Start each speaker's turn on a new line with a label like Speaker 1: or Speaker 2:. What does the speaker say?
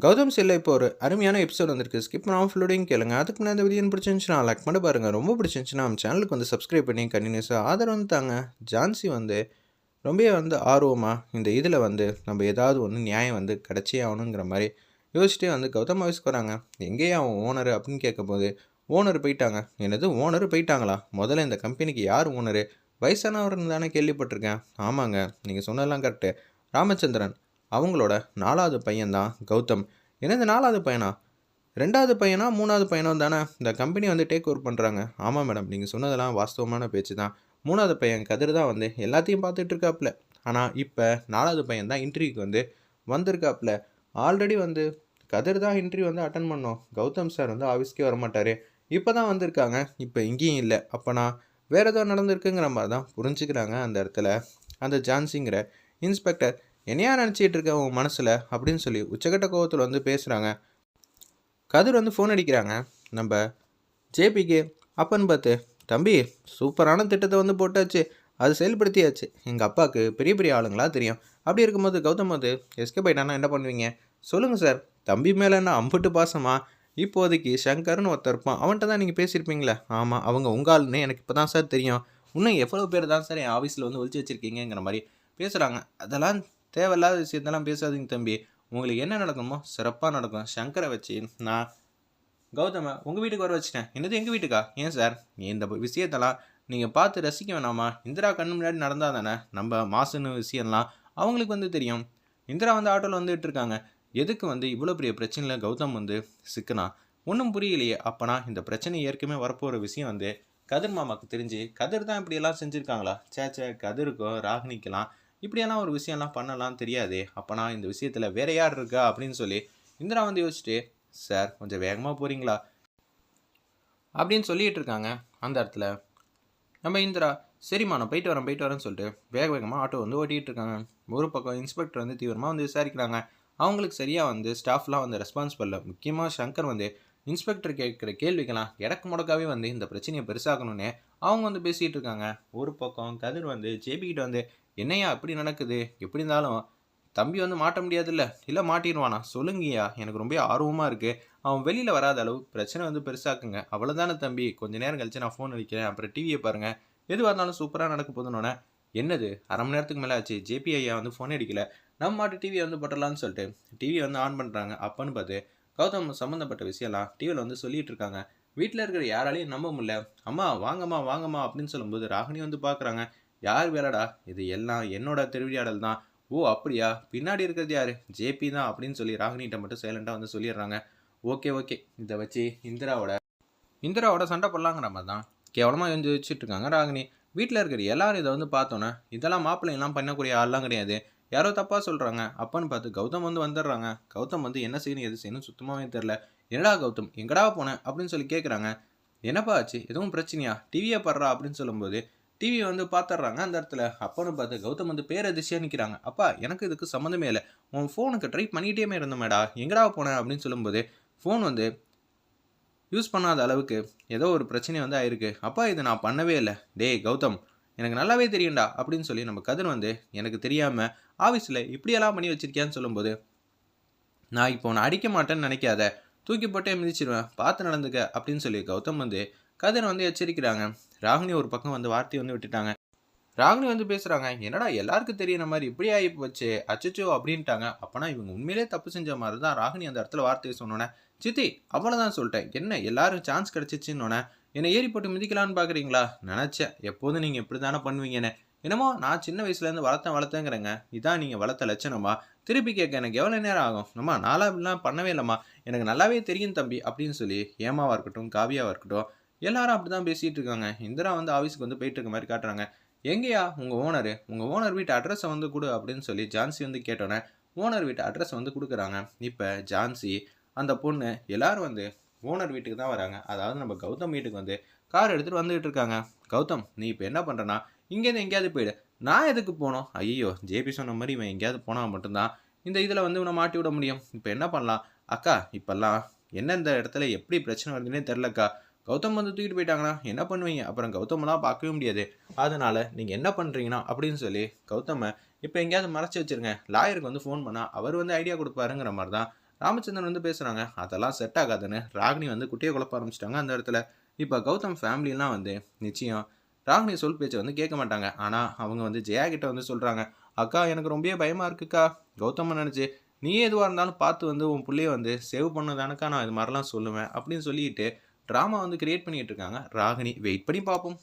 Speaker 1: கௌதம் செல்ல இப்போ ஒரு அருமையான எபிசோட் வந்திருக்கு. ஸ்கிப் பண்ணாமல் ஃபுல்லோடையும் கேளுங்க. அதுக்கு முன்னாடி இந்த வீடியோ பிடிச்சிருந்துச்சுன்னா லைக் பண்ணி பாருங்கள் ரொம்ப பிடிச்சிருந்துச்சுன்னா நம்ம சேனலுக்கு வந்து சப்ஸ்கிரைப் பண்ணி கண்டினியூஸாக ஆதரவு வந்து தாங்க. ஜான்சி வந்து ரொம்பவே வந்து ஆர்வமாக இந்த இதில் வந்து நம்ம ஏதாவது ஒன்று நியாயம் வந்து கிடச்சே ஆகணுங்கிற மாதிரி யோசிச்சுட்டே வந்து கௌதம் ஆஃபீஸ்க்கு வராங்க. எங்கேயா அவன் ஓனர் அப்படின்னு கேட்கும்போது ஓனர் போயிட்டாங்க. என்னது? ஓனர் போயிட்டாங்களா? முதல்ல இந்த கம்பெனிக்கு யார் ஓனரு வயசானவர்னு தானே கேள்விப்பட்டிருக்கேன். ஆமாங்க. நீங்கள் சொன்னதெல்லாம் கரெக்டு ராமச்சந்திரன் அவங்களோட நாலாவது பையன்தான் கௌதம். என்னது நாலாவது பையனா? ரெண்டாவது பையனா மூணாவது பையனும் தானே? இந்த கம்பெனி வந்து டேக் ஓவர் பண்ணுறாங்க ஆமாம் மேடம் நீங்கள் சொன்னதெல்லாம் வாஸ்தவமான பேச்சு தான். மூணாவது பையன் கதிர் தான் வந்து எல்லாத்தையும் பார்த்துட்டு இருக்காப்புல ஆனால் இப்போ நாலாவது பையன் தான் இன்டர்வியூக்கு வந்து வந்திருக்காப்புல ஆல்ரெடி வந்து கதிர் தான் இன்டர்வியூ வந்து அட்டன் பண்ணோம். கௌதம் சார் வந்து ஆஃபீஸ்க்கே வரமாட்டார். இப்போ தான் வந்திருக்காங்க. இப்போ இங்கேயும் இல்லை. அப்போனா வேறு ஏதோ நடந்திருக்குங்கிற மாதிரி தான் புரிஞ்சுக்கிறாங்க அந்த இடத்துல. அந்த ஜான்சிங்கிற இன்ஸ்பெக்டர் என்னையா நினச்சிட்டு இருக்க உன் மனசில் அப்படின்னு சொல்லி உச்சகட்ட கோவத்தில் வந்து பேசுகிறாங்க கதிர் வந்து ஃபோன் அடிக்கிறாங்க. நம்ம ஜேபிக்கு அப்பன்னு பார்த்து தம்பி சூப்பரான திட்டத்தை வந்து போட்டாச்சு. அது செயல்படுத்தியாச்சு. எங்கள் அப்பாவுக்கு பெரிய பெரிய ஆளுங்களா தெரியும். அப்படி இருக்கும்போது கௌதம் வந்து எஸ்கே போயிட்டானா என்ன பண்ணுவீங்க? சொல்லுங்கள் சார். தம்பி மேலே என்ன அம்புட்டு பாசமா? இப்போதைக்கு சங்கர்னு ஒருத்தர் இருப்பான். அவன்கிட்ட தான் நீங்கள் பேசியிருப்பீங்களே. ஆமாம் அவங்க உங்கள் ஆளுன்னு எனக்கு இப்போ தான் சார் தெரியும். இன்னும் எவ்வளோ பேர் தான் சார் என் ஆஃபீஸில் வந்து ஒழிச்சு வச்சுருக்கீங்கிற மாதிரி பேசுகிறாங்க அதெல்லாம் தேவையில்லாத விஷயத்தெல்லாம் பேசாதீங்க தம்பி. உங்களுக்கு என்ன நடக்குமோ சிறப்பாக நடக்கும். சங்கரை வச்சு நான் கௌதம உங்கள் வீட்டுக்கு வர வச்சுட்டேன். என்னது எங்கள் வீட்டுக்கா? ஏன் சார்? இந்த விஷயத்தெல்லாம் நீங்கள் பார்த்து ரசிக்க வேணாமா? இந்திரா கண்ணு முன்னாடி நடந்தால் தானே? நம்ம மாசுன்னு விஷயம்லாம் அவங்களுக்கு வந்து தெரியும். இந்திரா வந்து ஆட்டோவில் வந்துட்டு இருக்காங்க. எதுக்கு வந்து இவ்வளோ பெரிய பிரச்சனையில் கௌதம் வந்து சிக்கனா? ஒன்றும் புரியலையே. அப்போனா இந்த பிரச்சனை ஏற்கனவே வரப்போகிற விஷயம் வந்து கதிர் மாமாவுக்கு தெரிஞ்சு கதிர் தான் இப்படியெல்லாம் செஞ்சுருக்காங்களா? சே சே கதிருக்கும் ராகினிக்கெல்லாம் இப்படியெல்லாம் ஒரு விஷயம்லாம் பண்ணலாம் தெரியாதே அப்போனா இந்த விஷயத்தில் வேற யார் இருக்கா அப்படின்னு சொல்லி இந்திரா வந்து யோசிச்சுட்டு சார் கொஞ்சம் வேகமாக போகிறீங்களா அப்படின்னு சொல்லிட்டு இருக்காங்க அந்த இடத்துல. நம்ம இந்திரா சரிம்மா நான் போயிட்டு வரேன் போயிட்டு வரேன்னு சொல்லிட்டு வேக வேகமாக ஆட்டோ வந்து ஓட்டிகிட்டு இருக்காங்க. ஒரு பக்கம் இன்ஸ்பெக்டர் வந்து தீவிரமாக வந்து விசாரிக்கிறாங்க. அவங்களுக்கு சரியாக வந்து ஸ்டாஃப்லாம் வந்து ரெஸ்பான்ஸ் பண்ணல முக்கியமாக சங்கர் வந்து இன்ஸ்பெக்டர் கேட்குற கேள்விக்கெல்லாம் இடக்கு முடக்காவே வந்து இந்த பிரச்சனையை பெருசாகணும்னே அவங்க வந்து பேசிகிட்டு இருக்காங்க. ஒரு பக்கம் கதிர் வந்து ஜேபிக்கிட்ட வந்து என்னையா இப்படி நடக்குது? எப்படி இருந்தாலும் தம்பி வந்து மாட்ட முடியாதுல்ல? இல்லை மாட்டிடுவானா? சொல்லுங்கய்யா எனக்கு ரொம்ப ஆர்வமாக இருக்குது அவன் வெளியில் வராத அளவு பிரச்சனை வந்து பெருசாக்குங்க. அவ்வளோதானே தம்பி? கொஞ்ச நேரம் கழிச்சு நான் ஃபோன் அடிக்கிறேன். அப்புறம் டிவியை பாருங்கள் எதுவாக இருந்தாலும் சூப்பராக நடக்க போதுன்னொன்னே என்னது? அரை மணி நேரத்துக்கு மேலே ஆச்சு. ஜேபி ஐயா வந்து ஃபோன் அடிக்கல. நம்ம மாட்டு டிவியை வந்து போட்டலான்னு சொல்லிட்டு டிவியை வந்து ஆன் பண்ணுறாங்க அப்போன்னு பார்த்து கௌதம் சம்மந்தப்பட்ட விஷயம்லாம் டிவியில் வந்து சொல்லிட்டு இருக்காங்க வீட்டில் இருக்கிற யாராலையும் நம்ப முடியல. அம்மா வாங்கம்மா வாங்கம்மா அப்படின்னு சொல்லும்போது ராகினி வந்து பார்க்குறாங்க யார் வேலைடா? இது எல்லாம் என்னோட திருவிளையாடல் தான். ஓ அப்படியா? பின்னாடி இருக்கிறது யார்? ஜேபி தான். அப்படின்னு சொல்லி ராகினிகிட்ட மட்டும் சைலண்டாக வந்து சொல்லிடுறாங்க. Okay okay. இதை வச்சு இந்திராவோட இந்திராவோட சண்டை போடலாங்கிற மாதிரி தான். கேவலமாக எழுந்து வச்சுட்டு இருக்காங்க ராகினி. வீட்டில் இருக்கிற எல்லாரும் இதை வந்து பார்த்தோன்னே இதெல்லாம் மாப்பிள்ளைங்கலாம் பண்ணக்கூடிய ஆள்லாம் கிடையாது. யாரோ தப்பாக சொல்கிறாங்க அப்பன்னு பார்த்து கௌதம் வந்து வந்துடுறாங்க. கௌதம் வந்து என்ன செய்யணும் எது செய்யணும் சுத்தமாகவே தெரில. என்னடா கௌதம் எங்கடா போனேன் அப்படின்னு சொல்லி கேட்குறாங்க என்னப்பா ஆச்சு? எதுவும் பிரச்சனையா? டிவியை படுறா? அப்படின்னு சொல்லும்போது டிவியை வந்து பார்த்துட்றாங்க அந்த இடத்துல. அப்பன்னு பார்த்து கௌதம் வந்து பேரதிர்ச்சியாக நிற்கிறாங்க அப்பா எனக்கு இதுக்கு சம்மந்தமே இல்லை. உன் ஃபோனுக்கு ட்ரை பண்ணிகிட்டே இருந்தமேடா. எங்கடா போனேன் அப்படின்னு சொல்லும்போது ஃபோன் வந்து யூஸ் பண்ணாத அளவுக்கு ஏதோ ஒரு பிரச்சனை வந்து ஆயிருக்கு. அப்பா இதை நான் பண்ணவே இல்லை. டேய் கௌதம் எனக்கு நல்லாவே தெரியும்டா அப்படின்னு சொல்லி நம்ம கதிர் வந்து எனக்கு தெரியாமல் ஆஃபீஸில் இப்படியெல்லாம் பண்ணி வச்சிருக்கியான்னு சொல்லும்போது நான் இப்போ உன்னை அடிக்க மாட்டேன்னு நினைக்காத. தூக்கி போட்டே மிதிச்சிருவேன். பார்த்து நடந்துக்க. அப்படின்னு சொல்லி கௌதம் வந்து கதிரை வந்து எச்சரிக்கிறாங்க. ராகினி ஒரு பக்கம் வந்து வார்த்தையை வந்து விட்டுட்டாங்க. ராகினி வந்து பேசுகிறாங்க என்னடா எல்லாருக்கும் தெரியற மாதிரி இப்படி ஆகி போச்சு? அச்சச்சோ அப்படின்ட்டாங்க. அப்போனா இவங்க உண்மையிலே தப்பு செஞ்ச மாதிரி தான் ராகினி அந்த இடத்துல வார்த்தையை சொன்னோன்னே சித்தி அவ்வளோதான் சொல்லிட்டேன். என்ன எல்லாரும் சான்ஸ் கிடச்சிச்சின்னொன்னே என்னை ஏறி போட்டு மிதிக்கலான்னு பார்க்குறீங்களா நினச்சேன். எப்போதும் நீங்கள் இப்படி தானே பண்ணுவீங்கன்னு. என்னமோ நான் சின்ன வயசுலேருந்து வளர்த்தேன் வளர்த்தேங்கிறேங்க. இதான் நீங்கள் வளர்த்த லட்சணமா? திருப்பி கேட்க எனக்கு எவ்வளோ நேரம் ஆகும்? நம்ம நாளாக இப்படிலாம் பண்ணவே இல்லைம்மா. எனக்கு நல்லாவே தெரியும் தம்பி அப்படின்னு சொல்லி ஏமாவாக இருக்கட்டும் காவியாவாக இருக்கட்டும் எல்லாரும் அப்படி தான் பேசிகிட்டு இருக்காங்க. இந்திரா வந்து ஆஃபீஸ்க்கு வந்து போயிட்டு இருக்க மாதிரி காட்டுறாங்க. எங்கேயா? உங்கள் ஓனர் உங்கள் ஓனர் வீட்டு அட்ரஸை வந்து கொடு அப்படின்னு சொல்லி ஜான்சி வந்து கேட்டோன்னே ஓனர் வீட்டு அட்ரஸ் வந்து கொடுக்குறாங்க. இப்போ ஜான்சி அந்த பொண்ணு எல்லாரும் வந்து ஓனர் வீட்டுக்கு தான் வராங்க. அதாவது நம்ம கௌதம் வீட்டுக்கு வந்து கார் எடுத்துகிட்டு வந்துகிட்டு இருக்காங்க. கௌதம் நீ இப்போ என்ன பண்ணுறனா இங்கேருந்து எங்கேயாவது போயிடு. நான் எதுக்கு போனோம் ஐயோ ஜேபி சொன்ன மாதிரி இவன் எங்கேயாவது போனால் மட்டும்தான் இந்த இதில் வந்து இவனை மாட்டி விட முடியும். இப்போ என்ன பண்ணலாம்? அக்கா இப்போல்லாம் எந்தெந்த இடத்துல எப்படி பிரச்சனை வருதுன்னே தெரிலக்கா கௌதம் வந்து தூக்கிட்டு போயிட்டாங்கன்னா என்ன பண்ணுவீங்க? அப்புறம் கௌதமெல்லாம் பார்க்கவே முடியாது. அதனால் நீங்கள் என்ன பண்ணுறீங்கன்னா அப்படின்னு சொல்லி கௌதமை இப்போ எங்கேயாவது மறைச்சி வச்சுருங்க. லாயருக்கு வந்து ஃபோன் பண்ணால் அவர் வந்து ஐடியா கொடுப்பாருங்கிற மாதிரி தான் ராமச்சந்திரன் வந்து பேசுகிறாங்க அதெல்லாம் செட் ஆகாதுன்னு. ராகினி வந்து குட்டியை குழப்ப ஆரம்பிச்சிட்டாங்க அந்த இடத்துல. இப்போ கௌதம் ஃபேமிலிலாம் வந்து நிச்சயம். ராகினி சொல் பேச்சை வந்து கேட்க மாட்டாங்க. ஆனால் அவங்க வந்து ஜெயா கிட்ட வந்து சொல்கிறாங்க அக்கா எனக்கு ரொம்பவே பயமாக இருக்குக்கா. கௌதம் நினச்சி நீ எதுவாக இருந்தாலும் பார்த்து வந்து உன் பிள்ளைய வந்து சேவ் பண்ணதானக்கா நான் இது மாதிரிலாம் சொல்லுவேன். அப்படின்னு சொல்லிட்டு ட்ராமா வந்து கிரியேட் பண்ணிகிட்டு இருக்காங்க. ராகினி வெயிட் பண்ணி பார்ப்போம்.